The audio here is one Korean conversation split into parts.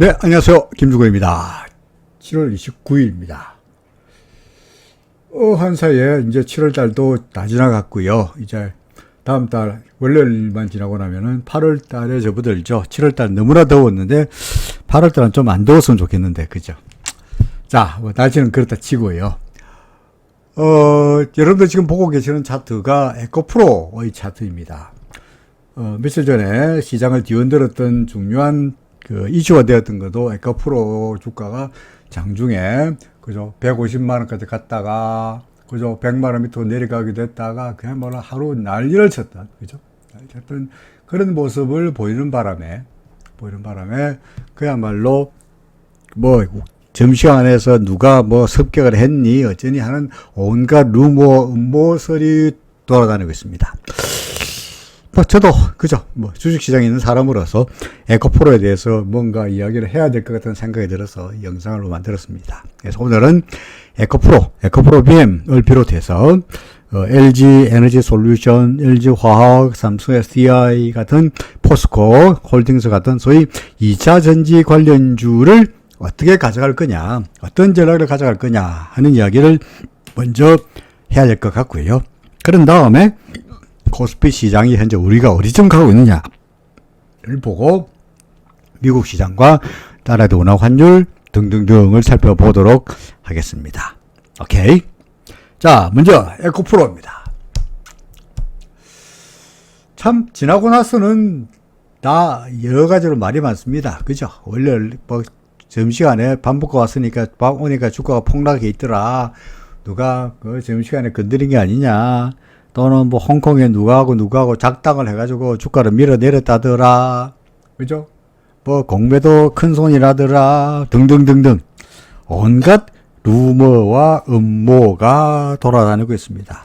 네, 안녕하세요. 김주고입니다. 7월 29일입니다. 어, 한 사이에 이제 7월 달도 다 지나갔고요. 이제 다음 달 월요일만 지나고 나면은 8월 달에 접어들죠. 7월 달 너무나 더웠는데 8월 달은 좀 안 더웠으면 좋겠는데, 그죠? 자, 뭐 날씨는 그렇다 치고요. 어, 여러분들 지금 보고 계시는 차트가 에코프로의 차트입니다. 어, 며칠 전에 시장을 뒤흔들었던 중요한 그 이슈가 되었던 것도 에코 프로 주가가 장중에 그죠 150만 원까지 갔다가 그죠 100만 원 밑으로 내려가기도 했다가 그야말로 하루 난리를 쳤던 그죠 쳤던 그런 모습을 보이는 바람에 보이는 바람에 그야말로 뭐 점시간에서 누가 뭐 습격을 했니 어쩌니 하는 온갖 루머 음모설이 돌아다니고 있습니다. 뭐 저도 그죠 뭐 주식시장에 있는 사람으로서 에코프로에 대해서 뭔가 이야기를 해야 될 것 같은 생각이 들어서 영상을 만들었습니다. 그래서 오늘은 에코프로, 에코프로 BM을 비롯해서 어, LG 에너지 솔루션, LG 화학, 삼성 SDI 같은 포스코 홀딩스 같은 소위 2차 전지 관련주를 어떻게 가져갈 거냐, 어떤 전략을 가져갈 거냐 하는 이야기를 먼저 해야 될 것 같고요. 그런 다음에 코스피 시장이 현재 우리가 어디쯤 가고 있느냐를 보고 미국 시장과 달러의 원화 환율 등등등을 살펴보도록 하겠습니다. 오케이. 자, 먼저 에코프로입니다. 참 지나고 나서는 다 여러 가지로 말이 많습니다. 그죠? 원래 뭐 점시간에 밥 먹고 왔으니까 밥 오니까 주가가 폭락해 있더라. 누가 그 점시간에 건드린 게 아니냐. 또는 뭐 홍콩에 누가하고 누가하고 작당을 해가지고 주가를 밀어내렸다더라. 그죠? 뭐 공매도 큰 손이라더라. 등등등등. 온갖 루머와 음모가 돌아다니고 있습니다.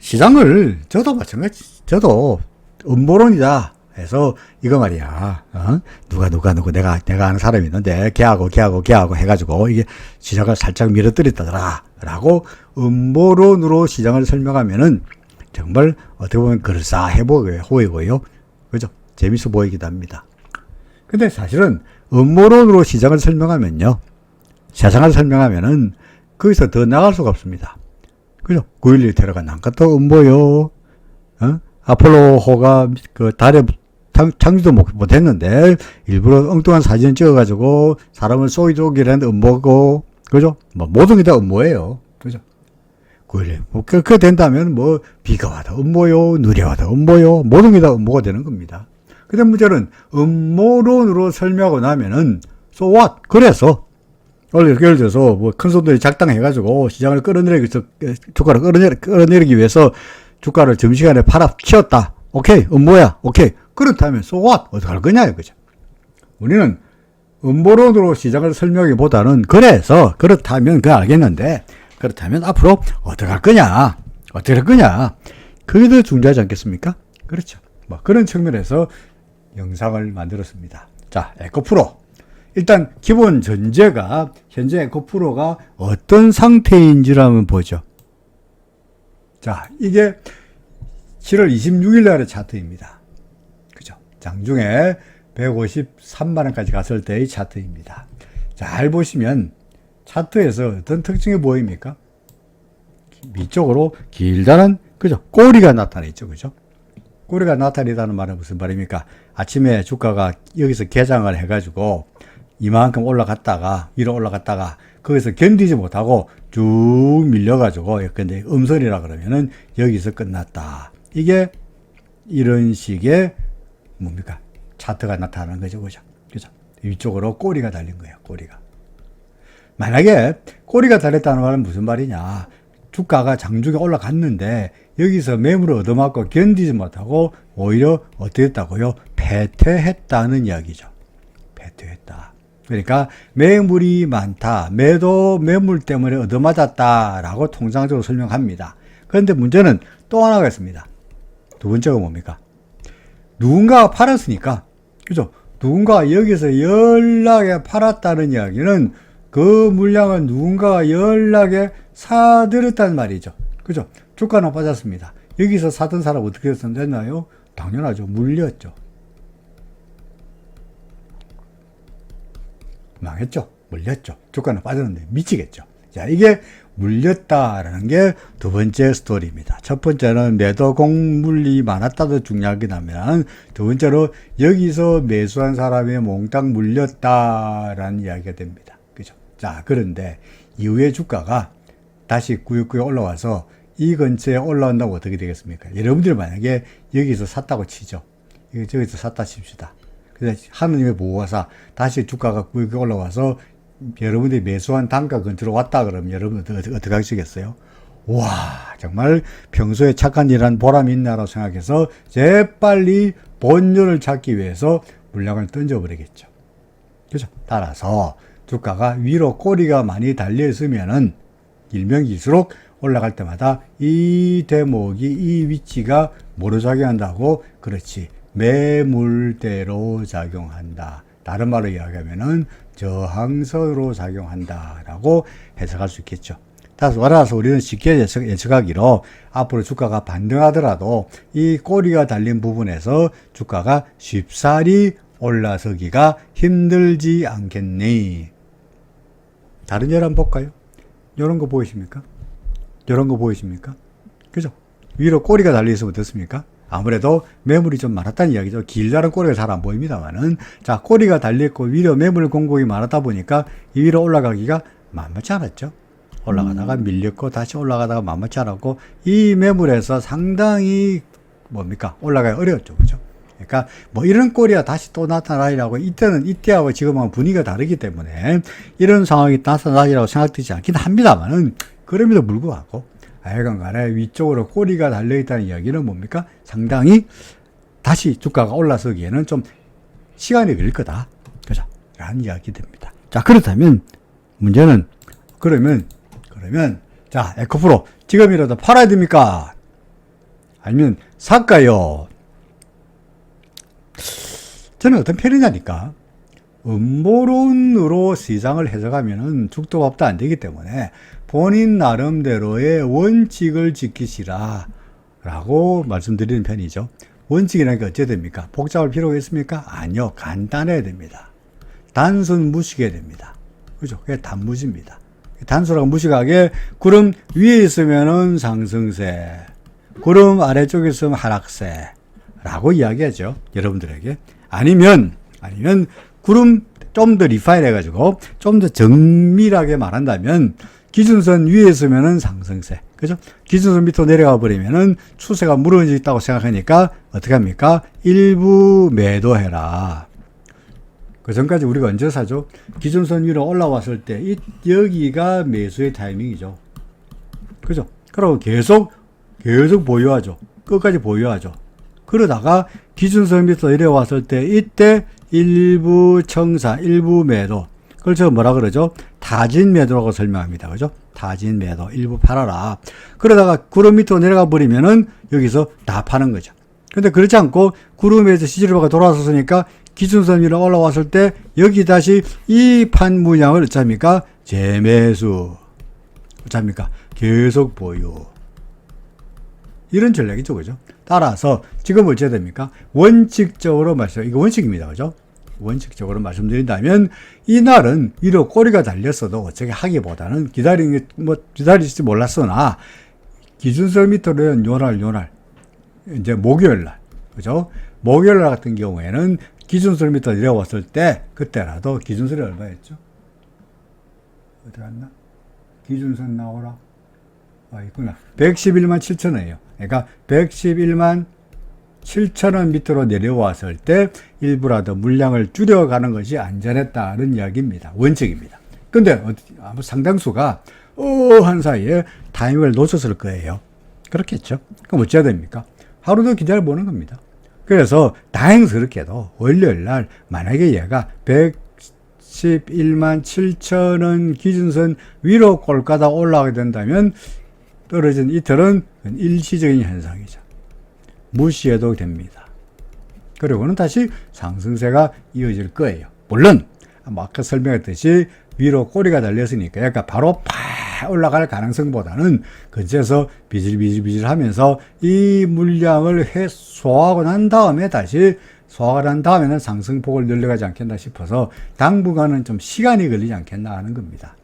시장을 저도 마찬가지, 저도 음모론이다 해서 이거 말이야. 어? 누가 누가 누구 내가 내가 아는 사람이 있는데 걔하고 걔하고 걔하고 해가지고 이게 시장을 살짝 밀어뜨렸다더라라고 음모론으로 시장을 설명하면은 정말 어떻게 보면 그럴싸해 보이고요. 그죠? 재밌어 보이기도 합니다. 근데 사실은 음모론으로 시장을 설명하면요. 세상을 설명하면은 거기서 더 나갈 수가 없습니다. 그죠? 9.11 테러가 난 것도 음모요. 어? 아폴로호가 그 달에 장주도 못, 못했는데 일부러 엉뚱한 사진 찍어가지고 사람을 했는데 음모고 그죠? 뭐 모든 게 다 음모예요. 그죠? 그래. 뭐, 그, 그 된다면 뭐 비가 와도 음모요, 누리 와도 음모요, 모든 게 다 음모가 되는 겁니다. 근데 문제는 음모론으로 설명하고 나면은 so what? 그래서 원래 예를 들어서 뭐 큰 손들이 작당해가지고 시장을 끌어내리기 위해서 주가를 끌어내리, 끌어내리기 위해서 주가를 점시간에 팔아 키웠다. 오케이, 음모야. 오케이. 그렇다면 so what? 어떡할 거냐 이거죠. 우리는 음모론으로 시장을 설명하기보다는 그래서 그렇다면 그 알겠는데 그렇다면 앞으로 어떻게 할 거냐? 어떻게 할 거냐? 그게 더 중요하지 않겠습니까? 그렇죠. 뭐 그런 측면에서 영상을 만들었습니다. 자, 에코프로. 일단 기본 전제가 현재 에코프로가 어떤 상태인지를 한번 보죠. 자, 이게 7월 26일 날의 차트입니다. 장중에 153만 원까지 갔을 때의 차트입니다. 잘 보시면 차트에서 어떤 특징이 보입니까? 위쪽으로 길다는 그죠? 꼬리가 나타나 있죠. 그죠? 꼬리가 나타나다는 말은 무슨 말입니까? 아침에 주가가 여기서 개장을 해가지고 이만큼 올라갔다가 위로 올라갔다가 거기서 견디지 못하고 쭉 밀려가지고 근데 음선이라 그러면은 여기서 끝났다. 이게 이런 식의 뭡니까? 차트가 나타나는 거죠. 그죠? 그죠? 위쪽으로 꼬리가 달린 거예요. 꼬리가. 만약에 꼬리가 달렸다는 말은 무슨 말이냐? 주가가 장중에 올라갔는데 여기서 매물을 얻어맞고 견디지 못하고 오히려 어떻게 했다고요? 패퇴했다는 이야기죠. 패퇴했다. 그러니까 매물이 많다. 매도 매물 때문에 얻어맞았다라고 통상적으로 설명합니다. 그런데 문제는 또 하나가 있습니다. 두 번째가 뭡니까? 누군가가 팔았으니까, 그죠? 누군가가 여기서 연락에 팔았다는 이야기는 그 물량을 누군가가 연락에 사들였단 말이죠. 그죠? 주가는 빠졌습니다. 여기서 사던 사람 어떻게 됐나요? 당연하죠. 물렸죠. 망했죠. 물렸죠. 주가는 빠졌는데 미치겠죠. 자, 이게 물렸다라는 게 두 번째 스토리입니다. 첫 번째는 매도 공물이 많았다도 중요하긴 하면 두 번째로 여기서 매수한 사람이 몽땅 물렸다라는 이야기가 됩니다. 그죠? 자, 그런데 이후에 주가가 다시 구역구역 올라와서 이 근처에 올라온다고 어떻게 되겠습니까? 여러분들 만약에 여기서 샀다고 치죠. 저기서 샀다 칩시다. 그래서 하느님의 보호사 다시 주가가 구역구역 올라와서 여러분들이 매수한 단가 근처로 왔다 그러면 여러분 어떻게, 어떻게 하시겠어요? 와 정말 평소에 착한 일한 보람이 있나라고 생각해서 재빨리 본전을 찾기 위해서 물량을 던져버리겠죠. 그죠? 따라서 주가가 위로 꼬리가 많이 달려 있으면은 일명일수록 올라갈 때마다 이 대목이 이 위치가 뭐로 작용한다고? 그렇지. 매물대로 작용한다. 다른 말로 이야기하면은 저항선으로 작용한다라고 해석할 수 있겠죠. 따라서 따라서 우리는 쉽게 예측, 예측 하기로 앞으로 주가가 반등하더라도 이 꼬리가 달린 부분에서 주가가 쉽사리 올라서기가 힘들지 않겠니? 다른 열 한번 볼까요? 이런 거 보이십니까? 이런 거 보이십니까? 그죠? 위로 꼬리가 달려 있으면 어떻습니까? 아무래도 매물이 좀 많았다는 이야기죠. 길다란 꼬리가 잘 안 보입니다만은 자 꼬리가 달려 있고 위로 매물 공급이 많았다 보니까 이 위로 올라가기가 만만치 않았죠. 올라가다가 밀렸고 다시 올라가다가 만만치 않았고 이 매물에서 상당히 뭡니까 올라가기 어려웠죠, 그죠? 그러니까 뭐 이런 꼴이야 다시 또 나타나리라고 이때는 이때하고 지금은 분위기가 다르기 때문에 이런 상황이 나타나리라고 생각되지 않긴 합니다만은 그럼에도 불구하고 하여간 간에 위쪽으로 꼬리가 달려있다는 이야기는 뭡니까? 상당히 다시 주가가 올라서기에는 좀 시간이 걸릴 거다. 그죠? 라는 이야기 됩니다. 자, 그렇다면 문제는 그러면 그러면 자, 에코프로 지금이라도 팔아야 됩니까? 아니면 살까요? 저는 어떤 편이냐니까. 음모론으로 시장을 해석하면은 죽도 밥도 안 되기 때문에 본인 나름대로의 원칙을 지키시라 라고 말씀드리는 편이죠. 원칙이라는 게 어째 됩니까? 복잡할 필요가 있습니까? 아니요. 간단해야 됩니다. 단순 무식해야 됩니다. 그죠? 그게 단무지입니다. 단순하고 무식하게 구름 위에 있으면은 상승세, 구름 아래쪽에 있으면 하락세 라고 이야기하죠. 여러분들에게. 아니면, 아니면 구름 좀 더 리파인 해가지고 좀 더 정밀하게 말한다면 기준선 위에 있으면은 상승세. 그죠? 기준선 밑으로 내려가 버리면은 추세가 무너져 있다고 생각하니까 어떻게 합니까? 일부 매도해라. 그 전까지 우리가 언제 사죠? 기준선 위로 올라왔을 때, 이, 여기가 매수의 타이밍이죠. 그죠? 그리고 계속, 계속 보유하죠. 끝까지 보유하죠. 그러다가 기준선 밑으로 내려왔을 때, 이때 일부 청사, 일부 매도. 그걸 저 뭐라 그러죠? 타진 매도라고 설명합니다. 그죠? 타진 매도, 일부 팔아라. 그러다가 구름 밑으로 내려가 버리면은 여기서 다 파는 거죠. 근데 그렇지 않고 구름에서 시지르바가 돌아섰으니까 기준선 위로 올라왔을 때 여기 다시 이 판 물량을 어쩝니까? 재매수. 어쩝니까? 계속 보유. 이런 전략이죠. 그죠? 따라서 지금 어찌해야 됩니까? 원칙적으로 말씀, 이거 원칙입니다. 그죠? 원칙적으로 말씀드린다면 이날은 위로 꼬리가 달렸어도 어떻게 하기보다는 기다리는 게뭐 기다릴지 몰랐으나 기준선 밑으로는 요날 요날 이제 목요일 날 그죠? 목요일 날 같은 경우에는 기준선 밑으로 내려왔을 때 그때라도 기준선이 얼마였죠? 어디 갔나? 기준선 나오라. 아, 있구나. 111만 7천 원이에요. 그러니까 111만 7천 원 밑으로 내려왔을 때 일부라도 물량을 줄여가는 것이 안전했다는 이야기입니다. 원칙입니다. 근데 아무 상당수가 어한 사이에 타이밍을 놓쳤을 거예요. 그렇겠죠. 그럼 어찌해야 됩니까? 하루 더 기다려 보는 겁니다. 그래서 다행스럽게도 월요일 날 만약에 얘가 111만 7천 원 기준선 위로 꼴까다 올라가게 된다면 떨어진 이틀은 일시적인 현상이죠. 무시해도 됩니다. 그리고는 다시 상승세가 이어질 거예요. 물론 아까 설명했듯이 위로 꼬리가 달렸으니까 약간 바로 팍 올라갈 가능성보다는 근처에서 비질비질비질 하면서 이 물량을 해소하고 난 다음에 다시 소화가 난 다음에는 상승폭을 늘려가지 않겠나 싶어서 당분간은 좀 시간이 걸리지 않겠나 하는 겁니다.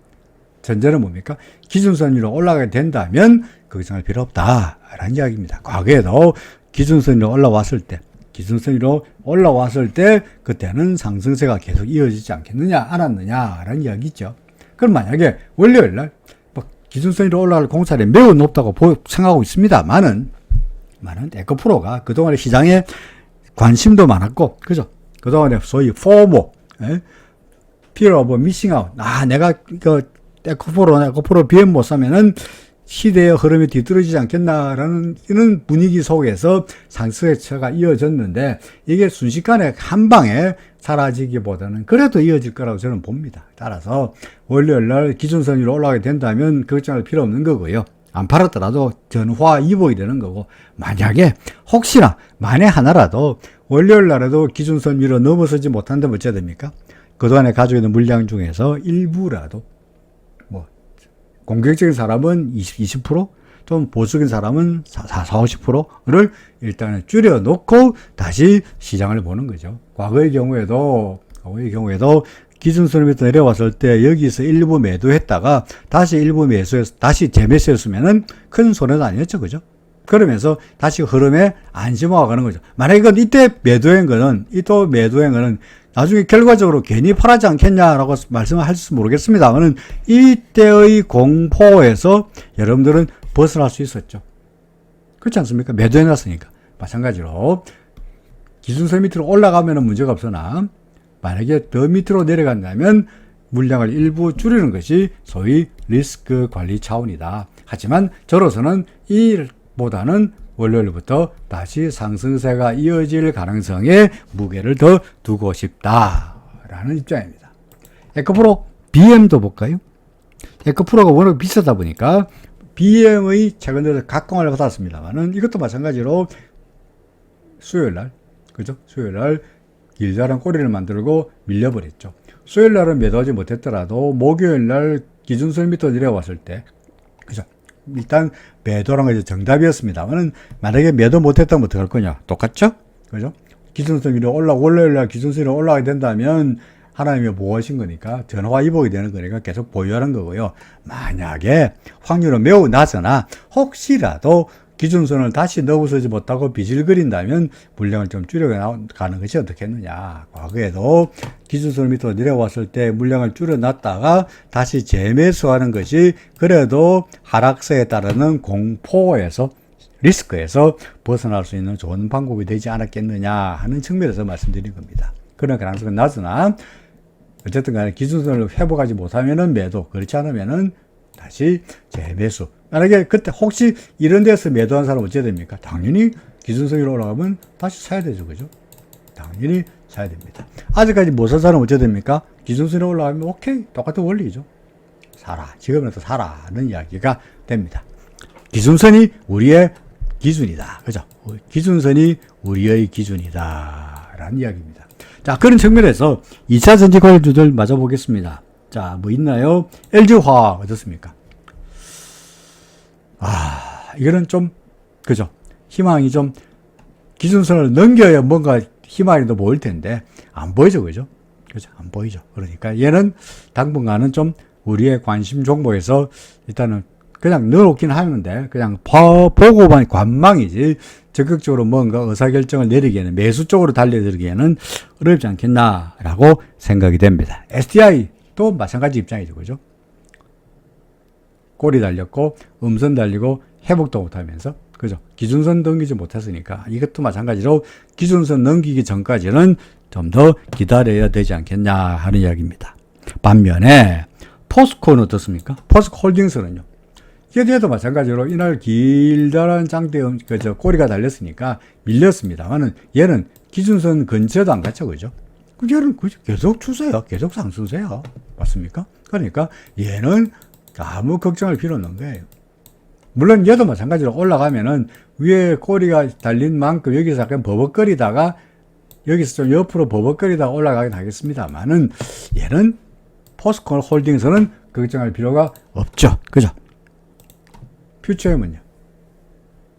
전제는 뭡니까? 기준선 위로 올라가게 된다면 걱정할 필요 없다라는 이야기입니다. 과거에도 기준선 위로 올라왔을 때 기준선 위로 올라왔을 때 그때는 상승세가 계속 이어지지 않겠느냐 않았느냐라는 이야기죠. 그럼 만약에 월요일 날뭐 기준선 위로 올라갈 공차이 매우 높다고 보- 생각하고 있습니다만은 많은 에코프로가 그동안에 시장에 관심도 많았고 그죠? 그동안에 소위 포모 예? fear of missing out. 아, 내가 그 에코프로, 에코프로 BM 못 사면은 시대의 흐름이 뒤떨어지지 않겠나라는 이런 분위기 속에서 상승세가 이어졌는데 이게 순식간에 한 방에 사라지기보다는 그래도 이어질 거라고 저는 봅니다. 따라서 월요일 날 기준선 위로 올라가게 된다면 걱정할 필요 없는 거고요. 안 팔았더라도 전화 이복이 되는 거고 만약에 혹시나 만에 하나라도 월요일 날에도 기준선 위로 넘어서지 못한다면 어찌해야 됩니까? 그동안에 가지고 있는 물량 중에서 일부라도 뭐 공격적인 사람은 20, 20%좀 보수적인 사람은 4, 4 50%를 일단은 줄여놓고 다시 시장을 보는 거죠. 과거의 경우에도 과거의 경우에도 기준선을 밑에 내려왔을 때 여기서 일부 매도했다가 다시 일부 매수해서 다시 재매수했으면은 큰 손해는 아니었죠, 그죠? 그러면서 다시 흐름에 안심하고 가는 거죠. 만약에 이건 이때 매도한 거는, 이또 매도한 거는 나중에 결과적으로 괜히 팔하지 않겠냐라고 말씀을 할지 모르겠습니다만은 이때의 공포에서 여러분들은 벗어날 수 있었죠. 그렇지 않습니까? 매도해 놨으니까. 마찬가지로 기준선 밑으로 올라가면 문제가 없으나 만약에 더 밑으로 내려간다면 물량을 일부 줄이는 것이 소위 리스크 관리 차원이다. 하지만 저로서는 이 보다는 월요일부터 다시 상승세가 이어질 가능성에 무게를 더 두고 싶다라는 입장입니다. 에코프로 BM도 볼까요? 에코프로가 워낙 비싸다 보니까 BM의 최근 들어 각광을 받았습니다만은 이것도 마찬가지로 수요일 날, 그죠? 수요일 날 길다란 꼬리를 만들고 밀려버렸죠. 수요일 날은 매도하지 못했더라도 목요일 날 기준선 밑으로 내려왔을 때? 일단 매도란 것이 정답이었습니다만은 만약에 매도 못했다면 어떡할 거냐? 똑같죠? 그죠? 기준선 위로 올라, 월요일 날 기준선 위로 올라가게 된다면 하나님이 보호하신 거니까 전화 이복이 되는 거니까 계속 보유하는 거고요. 만약에 확률은 매우 낮으나 혹시라도 기준선을 다시 넘어서지 못하고 비질거린다면 물량을 좀 줄여가는 것이 어떻겠느냐. 과거에도 기준선 밑으로 내려왔을 때 물량을 줄여놨다가 다시 재매수하는 것이 그래도 하락세에 따르는 공포에서 리스크에서 벗어날 수 있는 좋은 방법이 되지 않았겠느냐 하는 측면에서 말씀드린 겁니다. 그런 가능성은 낮으나 어쨌든 간에 기준선을 회복하지 못하면은 매도, 그렇지 않으면은 다시 재매수. 만약에 그때 혹시 이런 데서 매도한 사람 어찌해야 됩니까? 당연히 기준선 위로 올라가면 다시 사야 되죠. 그죠? 당연히 사야 됩니다. 아직까지 못 산 사람 어찌해야 됩니까? 기준선이 올라가면 오케이. 똑같은 원리죠. 사라. 지금부터 사라는 이야기가 됩니다. 기준선이 우리의 기준이다. 그죠? 기준선이 우리의 기준이다. 라는 이야기입니다. 자, 그런 측면에서 2차 전지 관련주들 맞아 보겠습니다. 자, 뭐 있나요? LG화학 어떻습니까? 아, 이거는 좀, 그죠? 희망이 좀, 기준선을 넘겨야 뭔가 희망이 더 보일 텐데, 안 보이죠, 그죠? 그죠? 안 보이죠. 그러니까 얘는 당분간은 좀 우리의 관심 종목에서 일단은 그냥 넣어놓긴 하는데, 그냥 봐- 보고만 관망이지, 적극적으로 뭔가 의사결정을 내리기에는, 매수 쪽으로 달려들기에는 어렵지 않겠나라고 생각이 됩니다. SDI 도 마찬가지 입장이죠, 그죠? 꼬리 달렸고 음선 달리고 회복도 못하면서 그죠 기준선 넘기지 못했으니까 이것도 마찬가지로 기준선 넘기기 전까지는 좀 더 기다려야 되지 않겠냐 하는 이야기입니다. 반면에 포스코는 어떻습니까? 포스코 홀딩스는요. 얘도 마찬가지로 이날 길다란 장대 그저 꼬리가 달렸으니까 밀렸습니다만은 얘는 기준선 근처도 안 갔죠, 그죠? 그 얘는? 계속 추세야, 계속 상승세야, 맞습니까? 그러니까 얘는 아무 걱정할 필요 없는 거예요. 물론 얘도 마찬가지로 올라가면은 위에 꼬리가 달린 만큼 여기서 약간 버벅거리다가 여기서 좀 옆으로 버벅거리다가 올라가긴 하겠습니다만은 얘는 포스코 홀딩스는 걱정할 필요가 없죠. 그죠? 퓨처엠은요?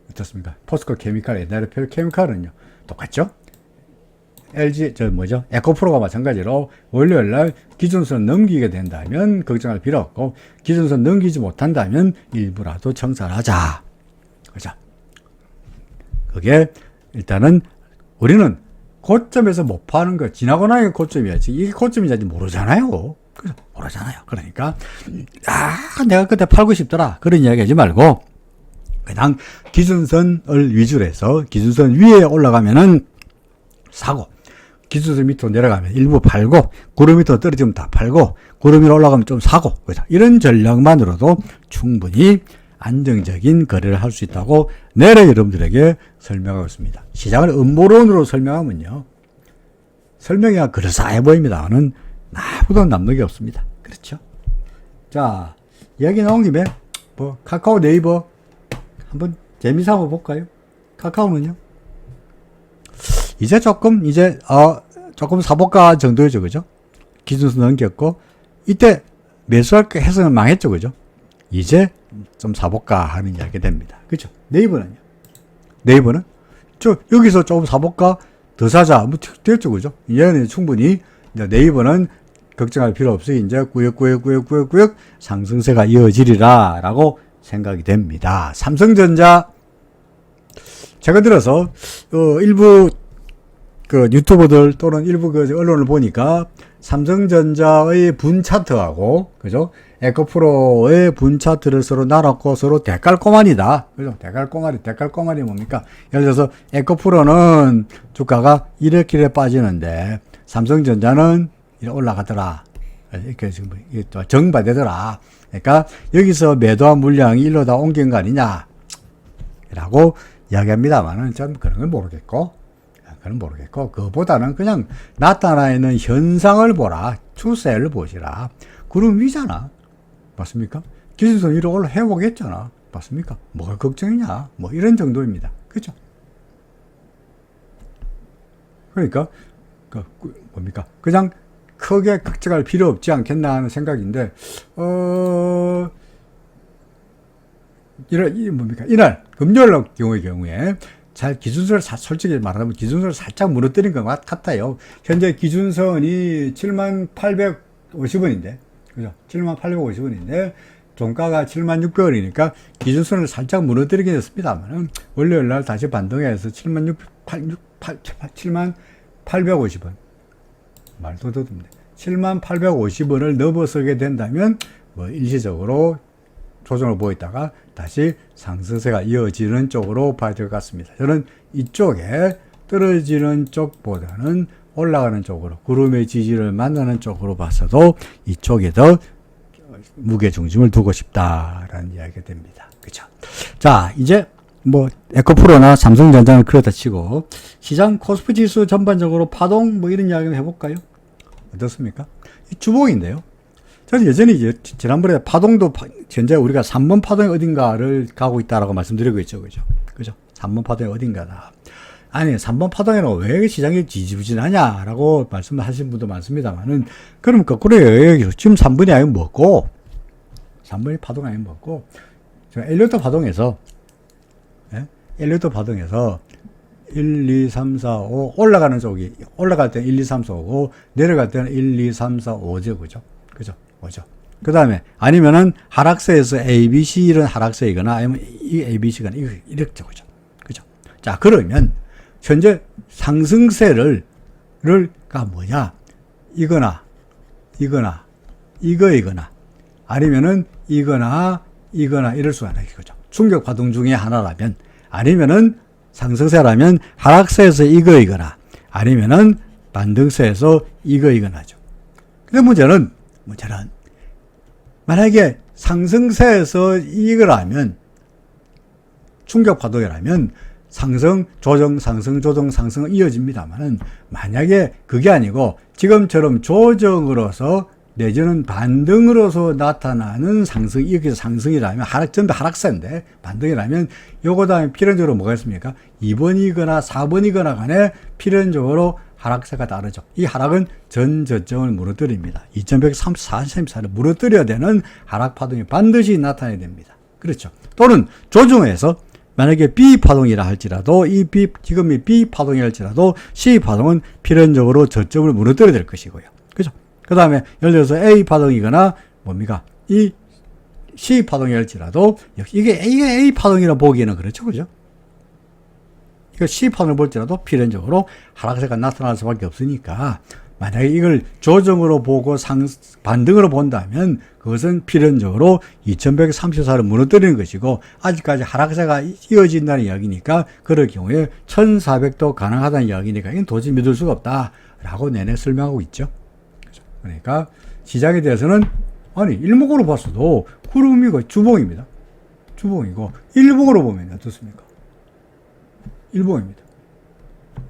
어떻습니까? 포스코 케미칼, 옛날에 별 케미칼은요? 똑같죠? LG 저 뭐죠? 에코프로가 마찬가지로 월요일 날 기준선 넘기게 된다면 걱정할 필요 없고 기준선 넘기지 못한다면 일부라도 청산하자. 그죠? 그게 일단은 우리는 고점에서 못 파는 거 지나고 나니 고점이야지 이게 고점인지 모르잖아요. 그죠? 모르잖아요. 그러니까 아 내가 그때 팔고 싶더라 그런 이야기 하지 말고 그냥 기준선을 위주로 해서 기준선 위에 올라가면은 사고 기준선 밑으로 내려가면 일부 팔고 구름 밑으로 떨어지면 다 팔고 구름 위로 올라가면 좀 사고 그죠? 이런 전략만으로도 충분히 안정적인 거래를 할 수 있다고 내래 여러분들에게 설명하고 있습니다. 시장을 음모론으로 설명하면요. 설명이 그럴싸해 보입니다는 나보다 남는 게 없습니다. 그렇죠? 자, 이야기 나온 김에 뭐 카카오 네이버 한번 재미삼아 볼까요? 카카오는요? 이제 조금 이제 어 조금 사볼까 정도죠, 그죠? 기준수 넘겼고 이때 매수할까 해서는 망했죠, 그죠? 이제 좀 사볼까 하는 이야기 됩니다. 그죠? 네이버는요? 네이버는 저 여기서 조금 사볼까 더 사자 뭐 됐죠, 그죠? 이제는 충분히 네이버는 걱정할 필요 없이 이제 꾸역꾸역꾸역꾸역꾸역 상승세가 이어지리라 라고 생각이 됩니다. 삼성전자 제가 들어서 어, 일부 그 유튜버들 또는 일부 그 언론을 보니까 삼성전자의 분 차트하고 그죠? 에코프로의 분 차트를 서로 나눴고 서로 대깔 꼬마니다. 그죠? 대깔 꼬마리, 대깔 꼬마리 뭡니까? 예를 들어서 에코프로는 주가가 이렇게 빠지는데 삼성전자는 이렇게 올라가더라. 이렇게 지금 정반대더라. 그러니까 여기서 매도한 물량이 일로 다 옮긴 거 아니냐. 라고 이야기합니다만은 저는 그런 건 모르겠고, 그건 모르겠고, 그보다는 그냥 나타나 있는 현상을 보라. 추세를 보시라. 구름 위잖아. 맞습니까? 기준선 위로 올라 해보겠잖아. 맞습니까? 뭐가 걱정이냐? 뭐 이런 정도입니다. 그죠? 그러니까, 그, 그 뭡니까? 그냥 크게 걱정할 필요 없지 않겠나 하는 생각인데, 어, 이날, 이 뭡니까? 이날, 금요일 경우의 경우에, 잘 기준선을 사, 솔직히 말하면 기준선을 살짝 무너뜨린 것 같아요. 현재 기준선이 7만 850원인데, 그죠? 7만 850원인데, 종가가 7만 600원이니까 기준선을 살짝 무너뜨리긴 했습니다만은, 월요일 날 다시 반등해서 7만 6, 8, 6, 8, 7만 850원. 말도 더듬네. 7만 850원을 넘어서게 된다면, 뭐, 일시적으로 조정을 보이다가 다시 상승세가 이어지는 쪽으로 봐야 될 것 같습니다. 저는 이쪽에 떨어지는 쪽보다는 올라가는 쪽으로 구름의 지지를 만나는 쪽으로 봐서도 이쪽에 더 무게 중심을 두고 싶다라는 이야기가 됩니다. 그렇죠? 자, 이제 뭐 에코프로나 삼성전자는 그렇다 치고 시장 코스피 지수 전반적으로 파동 뭐 이런 이야기를 해볼까요? 어떻습니까? 이 주목인데요. 저는 이제 지난번에 파동도 파- 현재 우리가 3번 파동이 어딘가를 가고 있다라고 말씀드리고 있죠. 그죠? 그죠? 3번 파동이 어딘가다. 아니, 3번 파동에는 왜 시장이 지지부진하냐라고 말씀을 하신 분도 많습니다만은, 그럼 거꾸로요. 지금 3번이 아니면 뭐고, 3번이 파동 아니면 뭐고, 저 엘리어터 파동에서, 예? 엘리어터 파동에서 1, 2, 3, 4, 5 올라가는 쪽이 올라갈 때는 1, 2, 3, 4, 5고 내려갈 때는 1, 2, 3, 4, 5죠. 그죠? 그죠? 5죠. 그 다음에 아니면은 하락세에서 A, B, C 이런 하락세이거나 아니면 이 A, B, C가 이렇죠. 그죠? 그죠? 자, 그러면 현재 상승세를 를가 뭐냐? 이거나 이거나 이거이거나 아니면은 이거나 이거나 이럴 수가 있는 거죠. 충격 파동 중에 하나라면 아니면은 상승세라면 하락세에서 이거이거나 아니면은 반등세에서 이거이거나죠. 근데 문제는 문제는 만약에 상승세에서 이거라면 충격 파동이라면 상승, 조정, 상승, 조정, 상승은 이어집니다만은 만약에 그게 아니고 지금처럼 조정으로서 내지는 반등으로서 나타나는 상승, 이렇게 상승이라면 하락, 전부 하락세인데 반등이라면 요거 다음에 필연적으로 뭐가 있습니까? 2번이거나 4번이거나 간에 필연적으로 하락세가 다르죠. 이 하락은 전 저점을 무너뜨립니다. 2134cm를 무너뜨려야 되는 하락 파동이 반드시 나타나야 됩니다. 그렇죠. 또는 조정에서 만약에 B 파동이라 할지라도 이 B 지금 이 B 파동이 할지라도 C 파동은 필연적으로 저점을 무너뜨려야 될 것이고요. 그죠? 그 다음에 예를 들어서 A 파동이거나 뭡니까? 이 C 파동이 할지라도 이게 이게 A 파동이라 보기에는 그렇죠. 그죠? C 파동을 볼지라도 필연적으로 하락세가 나타날 수밖에 없으니까 만약에 이걸 조정으로 보고 상, 반등으로 본다면 그것은 필연적으로 2134를 무너뜨리는 것이고 아직까지 하락세가 이어진다는 이야기니까 그럴 경우에 1400도 가능하다는 이야기니까 이건 도저히 믿을 수가 없다 라고 내내 설명하고 있죠. 그러니까 시장에 대해서는 아니 일목으로 봤어도 구름이고 주봉입니다. 주봉이고 일봉으로 보면 어떻습니까? 일봉입니다.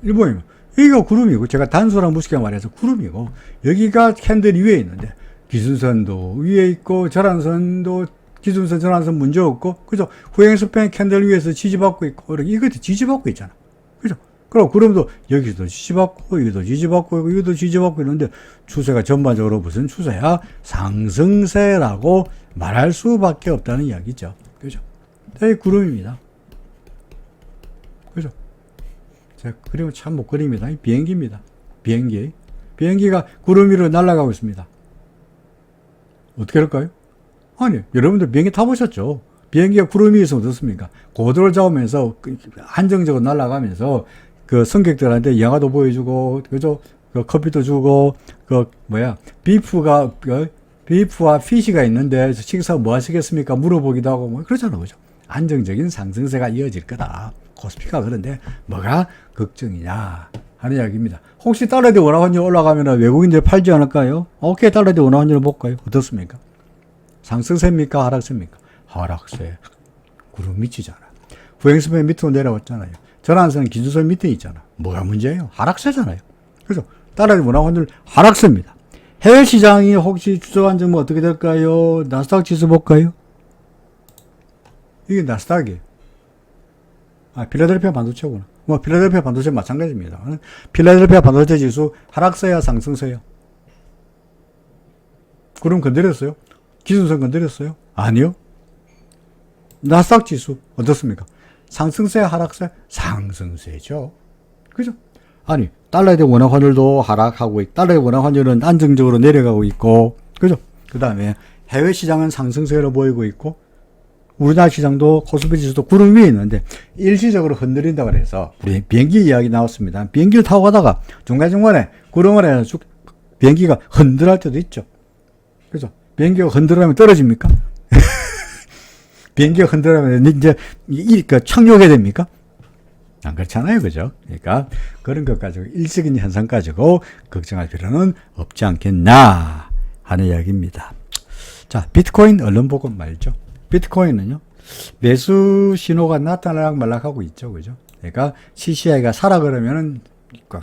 일봉입니다. 여기가 구름이고 제가 단수랑 무식하게 말해서 구름이고 여기가 캔들이 위에 있는데 기준선도 위에 있고 절한선도 기준선 절한선 문제 없고 그죠? 후행수평 캔들 위에서 지지받고 있고 이렇게 이것도 지지받고 있잖아. 그죠? 그럼 구름도 여기도 지지받고 여기도 지지받고 여기도 지지받고 있는데 추세가 전반적으로 무슨 추세야? 상승세라고 말할 수밖에 없다는 이야기죠. 그죠? 이 구름입니다 그죠 자, 그림은 참 못 그립니다. 비행기입니다. 비행기. 비행기가 구름 위로 날아가고 있습니다. 어떻게 할까요? 아니, 여러분들 비행기 타보셨죠? 비행기가 구름 위에서 어떻습니까? 고도를 잡으면서 그 안정적으로 날아가면서 그 승객들한테 영화도 보여주고, 그죠? 그 커피도 주고, 그 뭐야, 비프가, 그 비프와 피시가 있는데 식사 뭐 하시겠습니까? 물어보기도 하고, 뭐 그렇잖아, 그죠? 안정적인 상승세가 이어질 거다. 코스피가 그런데 뭐가 걱정이냐 하는 이야기입니다. 혹시 달러대 원화 환율 올라가면 외국인들 팔지 않을까요? 오케이 달러대 원화 환율 볼까요? 어떻습니까? 상승세입니까? 하락세입니까? 하락세. 구름 밑이잖아. 후행수면 밑으로 내려왔잖아요. 전환선 기준선 밑에 있잖아. 뭐가 문제예요? 하락세잖아요. 그래서 달러대 원화 환율 하락세입니다. 해외 시장이 혹시 점은 어떻게 될까요? 나스닥 지수 볼까요? 이게 나스닥이에요. 아, 필라델피아 반도체구나. 뭐, 필라델피아 반도체 마찬가지입니다. 필라델피아 반도체 지수 하락세야, 상승세야? 그럼 건드렸어요? 기준선 건드렸어요? 아니요. 나스닥 지수 어떻습니까? 상승세, 하락세? 상승세죠. 그죠? 아니, 달러에 대한 원화 환율도 하락하고, 있, 달러의 원화 환율은 안정적으로 내려가고 있고, 그죠? 그 다음에 해외 시장은 상승세로 보이고 있고, 우리나라 시장도 코스피 지수도 구름 위에 있는데 일시적으로 흔들린다 그래서 우리 비행기 이야기 나왔습니다. 비행기를 타고 가다가 중간중간에 구름을 해서 쭉 비행기가 흔들할 때도 있죠. 그죠? 비행기가 흔들하면 떨어집니까? 비행기가 흔들하면 이제 이, 그 착륙해야 됩니까? 안 그렇잖아요. 그죠? 그러니까 그런 것 가지고 일시적인 현상 가지고 걱정할 필요는 없지 않겠나 하는 이야기입니다. 자, 비트코인 얼른 보고 말죠. 비트코인은요, 매수 신호가 나타나락 말락하고 있죠. 그죠? 그러니까 CCI가 사라 그러면은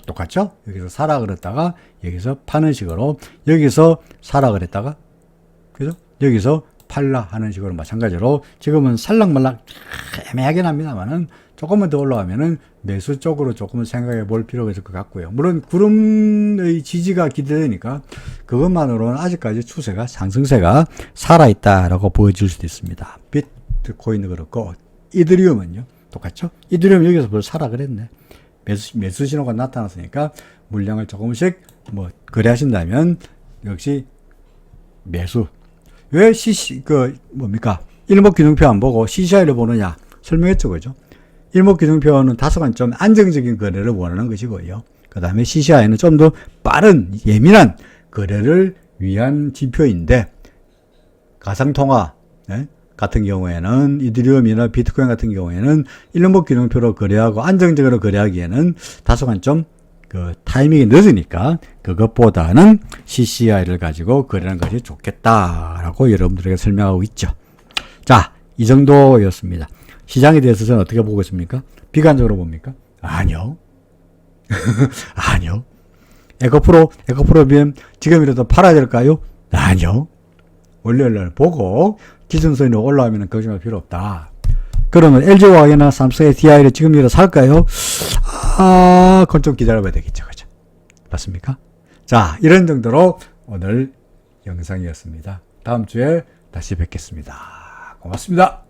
똑같죠? 여기서 사라 그랬다가 여기서 파는 식으로 여기서 사라 그랬다가 그죠? 여기서 팔라 하는 식으로 마찬가지로 지금은 살락말락 애매하긴 합니다만은 조금만 더 올라가면은 매수 쪽으로 조금 생각해 볼 필요가 있을 것 같고요. 물론 구름의 지지가 기대되니까 그것만으로는 아직까지 추세가 상승세가 살아있다라고 보여질 수도 있습니다. 비트코인도 그렇고 이드리움은요 똑같죠? 이드리움 여기서 벌써 살아 그랬네. 매수, 매수 신호가 나타났으니까 물량을 조금씩 뭐 거래하신다면 역시 매수. 왜 CC, 그, 뭡니까? 일목균형표 안 보고 CCI를 보느냐? 설명했죠, 그죠? 일목균형표는 다소간 좀 안정적인 거래를 원하는 것이고요. 그 다음에 CCI는 좀 더 빠른, 예민한 거래를 위한 지표인데, 가상통화, 네? 같은 경우에는 이드리움이나 비트코인 같은 경우에는 일목균형표로 거래하고 안정적으로 거래하기에는 다소간 좀 그 타이밍이 늦으니까 그것보다는 CCI를 가지고 거래하는 것이 좋겠다라고 여러분들에게 설명하고 있죠. 자, 이 정도였습니다. 시장에 대해서 저는 어떻게 보고 있습니까? 비관적으로 봅니까? 아니요. 아니요. 에코프로, 에코프로 BM 지금이라도 팔아야 될까요? 아니요. 월요일 날 보고 기준선이 올라오면 걱정할 필요 없다. 그러면 LG화학이나 삼성의 DI를 지금이라도 살까요? 아, 그건 좀 기다려봐야 되겠죠. 그죠? 맞습니까? 자, 이런 정도로 오늘 영상이었습니다. 다음 주에 다시 뵙겠습니다. 고맙습니다.